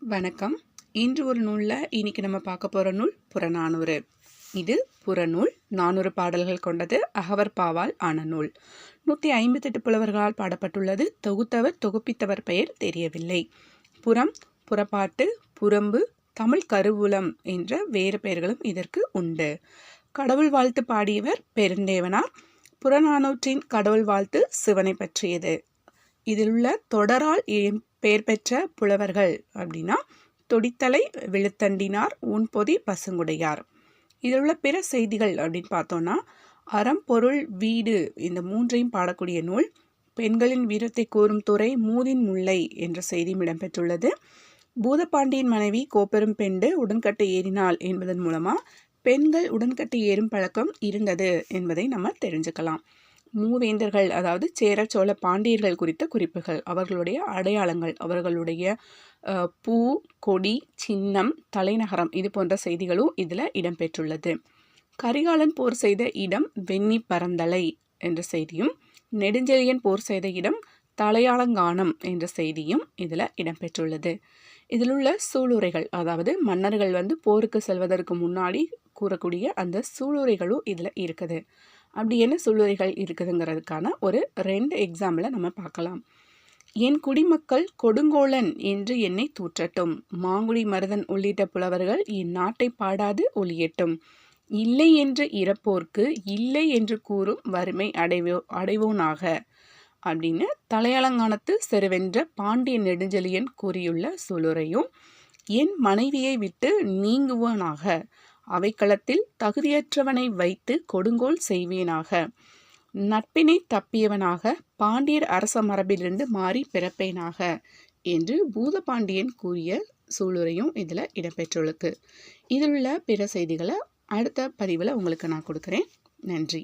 வணக்கம். இன்று ஒரு நூலில் இன்னைக்கு நம்ம பார்க்க போகிற நூல் புறநானூறு. இது புறநூல் நானூறு பாடல்கள் கொண்டது அகவர் பாவால் ஆன நூல். நூற்றி ஐம்பத்தெட்டு புலவர்களால் பாடப்பட்டுள்ளது. தொகுத்தவர் தொகுப்பித்தவர் பெயர் தெரியவில்லை. புறம் புறப்பாட்டு புறம்பு தமிழ் கருவூலம் என்ற வேறு பெயர்களும் இதற்கு உண்டு. கடவுள் வாழ்த்து பாடியவர் பெருந்தேவனார். புறநானூற்றின் கடவுள் வாழ்த்து சிவனை பற்றியது. இதில் உள்ள தொடரால் எம் பெயர் பெற்ற புலவர்கள் அப்படின்னா தொடித்தலை விழுத்தண்டினார் உன்பொதி பசுங்குடையார். இதில் உள்ள பிற செய்திகள் அப்படின்னு பார்த்தோன்னா அறம் பொருள் வீடு இந்த மூன்றையும் பாடக்கூடிய நூல் பெண்களின் வீரத்தை கூறும் துறை மூதின் முல்லை என்ற செய்தியும் இடம்பெற்றுள்ளது. பூதப்பாண்டியின் மனைவி கோப்பெரும் பெண்டு உடன்கட்டு ஏறினாள் என்பதன் மூலமாக பெண்கள் உடன்கட்டு ஏறும் பழக்கம் இருந்தது என்பதை நம்ம தெரிஞ்சுக்கலாம். மூவேந்தர்கள் அதாவது சேர சோழ பாண்டியர்கள் குறித்த குறிப்புகள். அவர்களுடைய அடையாளங்கள் அவர்களுடைய பூ கொடி சின்னம் தலைநகரம் இது போன்ற செய்திகளும் இதில் இடம்பெற்றுள்ளது. கரிகாலன் போர் செய்த இடம் வெண்ணி பரந்தலை என்ற செய்தியும் நெடுஞ்செழியன் போர் செய்த இடம் தலையாளங்கானம் என்ற செய்தியும் இதில் இடம்பெற்றுள்ளது. இதில் உள்ள சூளுரைகள் அதாவது மன்னர்கள் வந்து போருக்கு செல்வதற்கு முன்னாடி கூறக்கூடிய அந்த சூளுரைகளும் இதில் இருக்குது. அப்படி என்ன சூழ்நிலைகள் இருக்குதுங்கிறதுக்கான ஒரு ரெண்டு எக்ஸாம்பிளை நம்ம பார்க்கலாம். என் குடிமக்கள் கொடுங்கோலன் என்று என்னை தூற்றட்டும். மாங்குடி மருதன் உள்ளிட்ட புலவர்கள் இந்நாட்டை பாடாது ஒளியட்டும் இல்லை என்று இறப்போர்க்கு இல்லை என்று கூறும் வறுமை அடைவோ அடைவோனாக அப்படின்னு தலையாலங்கானத்து செருவென்ற பாண்டிய நெடுஞ்செழியன் கூறியுள்ள சூளுரையும் என் மனைவியை விட்டு நீங்குவோனாக. அவைக்களத்தில் தகுதியற்றவனை வைத்து கொடுங்கோல் செய்வேனாக. நட்பினை தப்பியவனாக பாண்டியர் அரச மரபிலிருந்து மாறி பிறப்பேனாக என்று பூதபாண்டியன் கூறிய சூளுரையும் இதில் இடம்பெற்றுள்ளது. இதில் உள்ள பிற செய்திகளை அடுத்த பதிவில் உங்களுக்கு நான் கொடுக்குறேன். நன்றி.